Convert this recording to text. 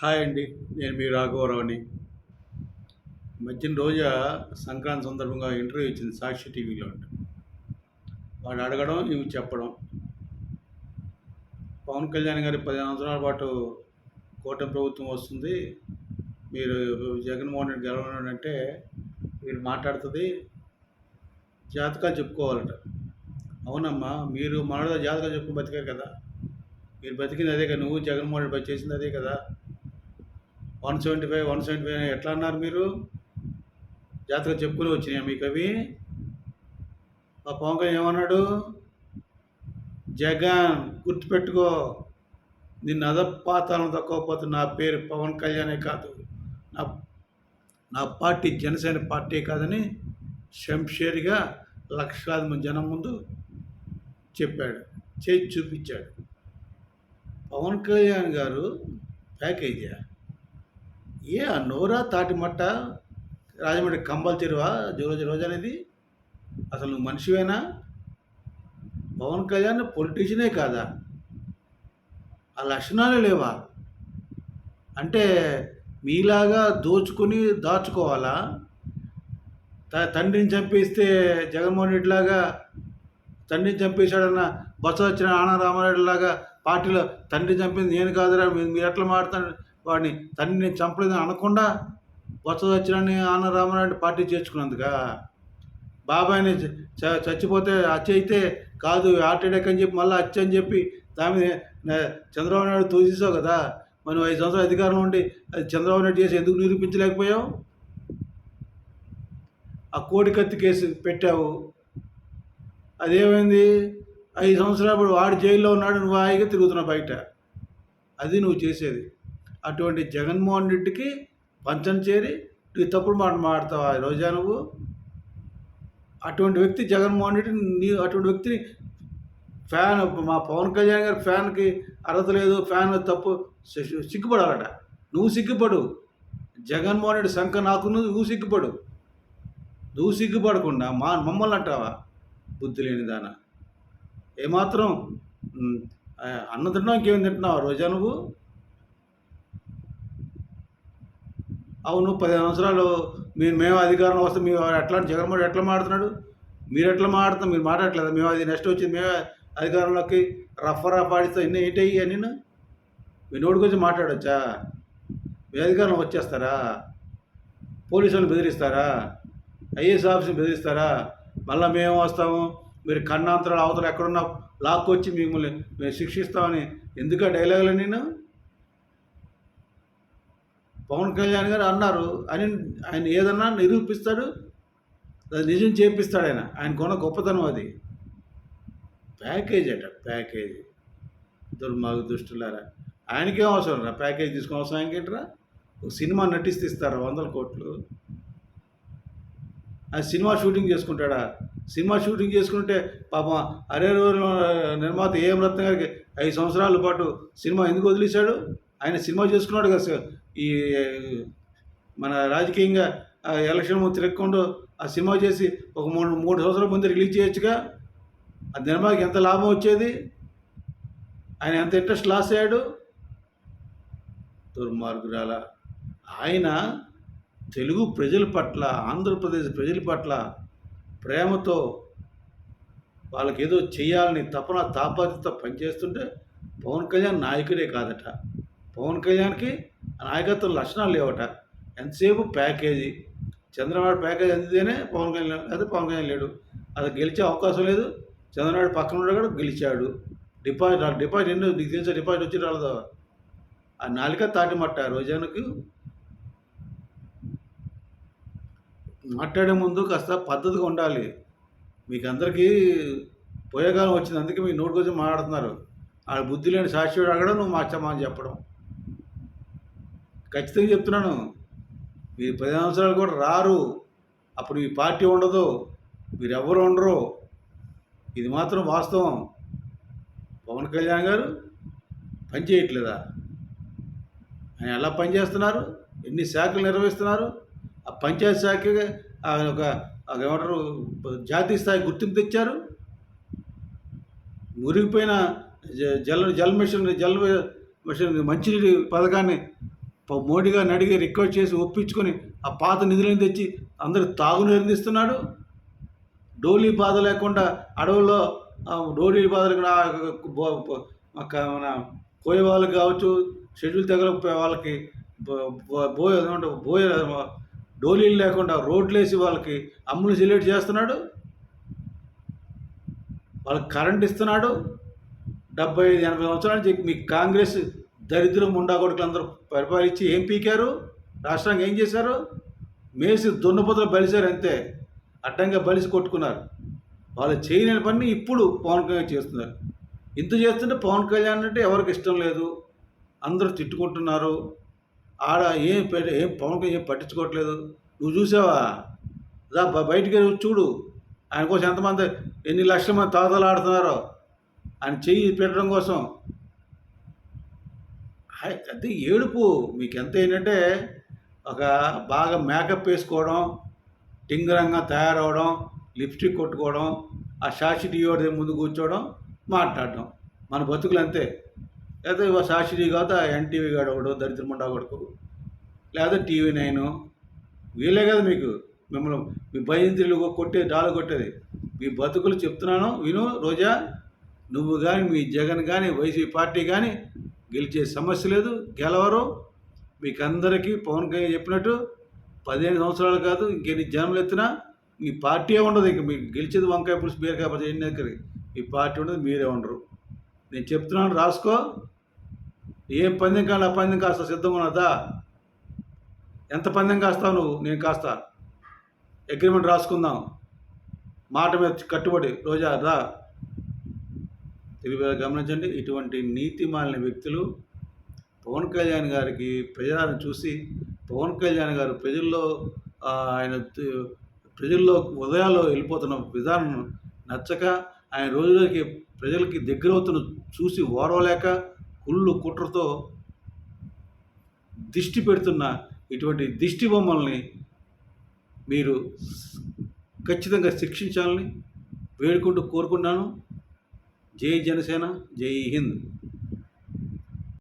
Hi అండి నేను మీ రాఘవరావుని. మధ్యన రోజు సంక్రాంతి సందర్భంగా ఇంటర్వ్యూ ఇచ్చింది సాక్షి టీవీలో వాడు అడగడం ఇవి చెప్పడం. పవన్ కళ్యాణ్ గారి పది సంవత్సరాల పాటు కూటమి ప్రభుత్వం వస్తుంది. మీరు జగన్మోహన్ రెడ్డి గెలవడం అంటే మీరు మాట్లాడుతుంది. జాతకాలు చెప్పుకోవాలట. అవునమ్మా మీరు మనలో జాతకాలు చెప్పుకుని బతికారు కదా. మీరు బతికింది అదే కదా నువ్వు జగన్మోహన్ రెడ్డి పై చేసింది అదే కదా. One seventy five one seventy five ఎట్లా అన్నారు మీరు? జాతర చెప్పుకుని వచ్చినాయా మీకు అవి ఆ పవన్ కళ్యాణ్ ఏమన్నాడు? జగన్ గుర్తుపెట్టుకో నిన్ను అదపాతాలను తక్కువపోతే నా పేరు పవన్ కళ్యాణే కాదు. నా నా పార్టీ జనసేన పార్టీ కాదని శంషేరిగా లక్షలాది మంది జనం ముందు చెప్పాడు. చేయి చూపించాడు. పవన్ కళ్యాణ్ గారు ప్యాకేజా ఏ ఆ నోరా తాటిమట్ట రాజమండ్రి కంబల్ చెరువా రోజు రోజు అనేది? అసలు నువ్వు మనిషివేనా? పవన్ కళ్యాణ్ పొలిటీషియనే కాదా? ఆ లక్షణాలు లేవా? అంటే మీలాగా దోచుకుని దాచుకోవాలా? త- తండ్రిని చంపేస్తే జగన్మోహన్ రెడ్డిలాగా తండ్రిని చంపేశాడన్న బస్సు వచ్చిన ఆనంద లాగా పార్టీలో తండ్రి చంపింది నేను కాదురా మీరు మీరు ఎట్లా మాట్లాడు వాడిని తండ్రిని చంపలేదని అనకుండా బొత్స వచ్చిన ఆనందరామారెడ్డి పార్టీ చేర్చుకున్నందుక బాబాయ్ని చ- చ- చచ్చిపోతే హత్య అయితే కాదు హార్ట్ అటాక్ అని చెప్పి మళ్ళీ హత్య అని చెప్పి దాని చంద్రబాబు నాయుడు తోసేసావు కదా మనం ఐదు సంవత్సరాలు అధికారంలో ఉండి అది చంద్రబాబు నాయుడు చేసి ఎందుకు నిరూపించలేకపోయావు? ఆ కోడి కత్తి కేసు పెట్టావు. అదేమైంది? ఐదు సంవత్సరాలు ఇప్పుడు వాడు జైల్లో ఉన్నాడు నువ్వు హాయిగా తిరుగుతున్నావు బయట. అది నువ్వు చేసేది. అటువంటి జగన్మోహన్ రెడ్డికి పంచం చేరి నువ్వు తప్పుడు మాట మాడతావా ఈ రోజా నువ్వు? అటువంటి వ్యక్తి జగన్మోహన్ రెడ్డి నీ అటువంటి వ్యక్తిని ఫ్యాన్ మా పవన్ కళ్యాణ్ గారి ఫ్యాన్కి అర్హత లేదు ఫ్యాన్ తప్పు సి- సిగ్గుపడాలట. నువ్వు సిగ్గుపడు. జగన్మోహన్ రెడ్డి శంఖ నాకు నువ్వు సిగ్గుపడు. నువ్వు సిగ్గుపడకుండా మా మమ్మల్ని అంటావా? బుద్ధి లేని దాన. ఏమాత్రం అన్న అన్నం తింటున్నావు ఇంకేం తింటున్నావు? రోజా నువ్వు? అవును పది సంవత్సరాలు మీరు మేము అధికారంలో వస్తే మీరు ఎట్లా జగన్మోహన్ ఎట్లా మాడుతున్నాడు మీరు ఎట్లా మాడుతున్నారు మీరు మాట్లాడట్లేదు? మేము అది నెక్స్ట్ వచ్చింది మేమే అధికారంలోకి రఫ్ రఫ్ ఆడిస్తే ఇన్ని ఏంటయ్యి అని మీ నోటి గురించి మాట్లాడొచ్చా? మీ అధికారంలో వచ్చేస్తారా? పోలీసులను బెదిరిస్తారా? ఐఏఎస్ ఆఫీస్ని బెదిరిస్తారా? మళ్ళీ మేము వస్తాము మీరు కన్నాంతరాలు అవతల ఎక్కడున్నా లాక్కొచ్చి మిమ్మల్ని మేము శిక్షిస్తామని ఎందుకు డైలాగులు నేను పవన్ కళ్యాణ్ గారు అన్నారు. అని ఆయన ఏదన్నా నిరూపిస్తాడు అది నిజం చేపిస్తాడు ఆయన. ఆయనకున్న గొప్పతనం అది. ప్యాకేజ్ అట ప్యాకేజ్. దుర్మార్గ దుష్టులారా. ఆయనకేం అవసరం రా ప్యాకేజ్ తీసుకుని అవసరం ఆయనకేంటరా ఒక సినిమా నటిస్తే ఇస్తారా వందల కోట్లు? ఆ సినిమా షూటింగ్ చేసుకుంటాడా? సినిమా షూటింగ్ చేసుకుంటే పాపం అరే రోజు నిర్మాత ఏం రత్న గారికి ఐదు సంవత్సరాల పాటు సినిమా ఎందుకు వదిలేశాడు? ఆయన సినిమా చేసుకున్నాడు కదా సార్. ఈ మన రాజకీయంగా ఎలక్షన్ తిరగకుండా ఆ సినిమా చేసి ఒక మూడు మూడు సంవత్సరాల ముందు రిలీజ్ చేయొచ్చుగా. ఆ నిర్మాతకి ఎంత లాభం వచ్చేది? ఆయన ఎంత ఇంట్రెస్ట్ లాస్ అయ్యాడు? దుర్మార్గురాల ఆయన తెలుగు ప్రజల పట్ల ఆంధ్రప్రదేశ్ ప్రజల పట్ల ప్రేమతో వాళ్ళకి ఏదో చేయాలని తపన తాపత్రత పనిచేస్తుంటే పవన్ కళ్యాణ్ నాయకుడే కాదట. పవన్ కళ్యాణ్కి ఆ నాయకత్వం లక్షణాలు లేవట. ఎంతసేపు ప్యాకేజీ? చంద్రబాబు ప్యాకేజ్ అందితేనే పవన్ కళ్యాణ్ అయితే పవన్ కళ్యాణ్ లేడు. అది గెలిచే అవకాశం లేదు. చంద్రబాబు పక్కన ఉన్నాడు కూడా గెలిచాడు. డిపాజిట్ డిపాజిట్ ఎన్నో నీకు తెలిసే డిపాజిట్ వచ్చి రాలేదు ఆ నాలిక తాటిమట్ట రోజానికి. మాట్లాడే ముందు కాస్త పద్ధతిగా ఉండాలి. మీకు అందరికీ పోయేకాలం వచ్చింది. అందుకే మీ నోటి కోసం మాట్లాడుతున్నారు. ఆ బుద్ధి లేని సాక్షి అడగడం నువ్వు మార్చమని చెప్పడం. ఖచ్చితంగా చెప్తున్నాను. మీరు పది సంవత్సరాలు కూడా రారు. అప్పుడు మీ పార్టీ ఉండదు. మీరు ఎవరు ఉండరు. ఇది మాత్రం వాస్తవం. పవన్ కళ్యాణ్ గారు పనిచేయట్లేదా ఆయన ఎలా పనిచేస్తున్నారు ఎన్ని శాఖలు నిర్వహిస్తున్నారు? ఆ పంచాయతీ శాఖ ఒక ఏమంటారు జాతీయ స్థాయి గుర్తింపు తెచ్చారు. మురిగిపోయిన జ- జల జల మిషన్ జల మిషన్ మంచినీటి పథకాన్ని మోడీ గారిని అడిగి రిక్వెస్ట్ చేసి ఒప్పించుకొని ఆ పాత నిధులను తెచ్చి అందరికి తాగునీరు అందిస్తున్నాడు. డోలీ బాధ లేకుండా అడవుల్లో డోలీ బాధ లేకుండా మన కోయ వాళ్ళకి కావచ్చు షెడ్యూల్ తెగల వాళ్ళకి బో- బో- బోయ బోయ డోలీలు లేకుండా రోడ్లు వేసి వాళ్ళకి అమ్ములు సెల్యూట్ చేస్తున్నాడు. వాళ్ళకి కరెంట్ ఇస్తున్నాడు. డెబ్బై ఐదు ఎనభై సంవత్సరాల నుంచి మీ కాంగ్రెస్ దరిద్రం ముండా అందరూ పరిపాలించి ఏం పీకారు? రాష్ట్రానికి ఏం చేశారు? మేసి దున్నపోతలు బలిసారు అంతే. అడ్డంగా బలిసి కొట్టుకున్నారు. వాళ్ళు చేయలేని పని ఇప్పుడు పవన్ కళ్యాణ్ చేస్తున్నారు. ఇంత చేస్తుంటే పవన్ కళ్యాణ్ అంటే ఎవరికి ఇష్టం లేదు. అందరూ తిట్టుకుంటున్నారు. ఆడ ఏం పెట్ట ఏం పవన్ కళ్యాణ్ ఏం పట్టించుకోవట్లేదు. నువ్వు చూసావా? రా బయటికి వెళ్ళి చూడు. ఆయన కోసం ఎంతమంది ఎన్ని లక్షల మంది తాతలు ఆడుతున్నారో. ఆయన చెయ్యి పెట్టడం కోసం అది ఏడుపు మీకు ఎంత ఏంటంటే ఒక బాగా మేకప్ వేసుకోవడం టింగరంగా తయారవడం లిప్స్టిక్ కొట్టుకోవడం ఆ సాక్షి టీవీ ముందు కూర్చోవడం మాట్లాడడం. మన బతుకులు అంతే లేదా ఇవ సాక్షి టీవీ కాదు ఎన్టీవీ గాడు ఒకడు దరిద్రముండా కొడుకు. లేదా టీవీ నైన్. వీలే కదా మీకు. మిమ్మల్ని మీ భయంత్రులు కొట్టేది డాలు కొట్టేది. మీ బతుకులు చెప్తున్నాను విను రోజా. నువ్వు కానీ మీ జగన్ కానీ వైసీపీ పార్టీ కానీ గెలిచే సమస్య లేదు గెలవరు. మీకు అందరికీ పవన్ కళ్యాణ్ చెప్పినట్టు పదిహేను సంవత్సరాలు కాదు ఇంకెన్ని జన్మలు ఎత్తినా మీ పార్టీ ఉండదు. ఇంక మీకు గెలిచేది వంకాయ పులుసు బీరకాయ పచ్చడి ఎన్ని దగ్గరికి మీ పార్టీ ఉండదు మీరే ఉండరు. నేను చెప్తున్నాను రాసుకో. ఏం పందెం కాదు ఆ పందెం కాస్త సిద్ధంగా ఉన్నదా? ఎంత పందెం కాస్తావు నువ్వు? నేను కాస్తా. అగ్రిమెంట్ రాసుకుందాం. మాట మీద కట్టుబడి రోజా రా. తెలుగు గమనించండి. ఇటువంటి నీతి మాలిన వ్యక్తులు పవన్ కళ్యాణ్ గారికి ప్రజలను చూసి పవన్ కళ్యాణ్ గారు ప్రజల్లో ఆయన ప్రజల్లో ఉదయాల్లో వెళ్ళిపోతున్న విధానం నచ్చక ఆయన రోజులకి ప్రజలకి దగ్గర అవుతున్న చూసి ఓర్వలేక కుళ్ళు కుట్రతో దిష్టి పెడుతున్న ఇటువంటి దిష్టి బొమ్మల్ని మీరు ఖచ్చితంగా శిక్షించాలని వేడుకుంటూ కోరుకున్నాను జై జనసేన జై హింద్.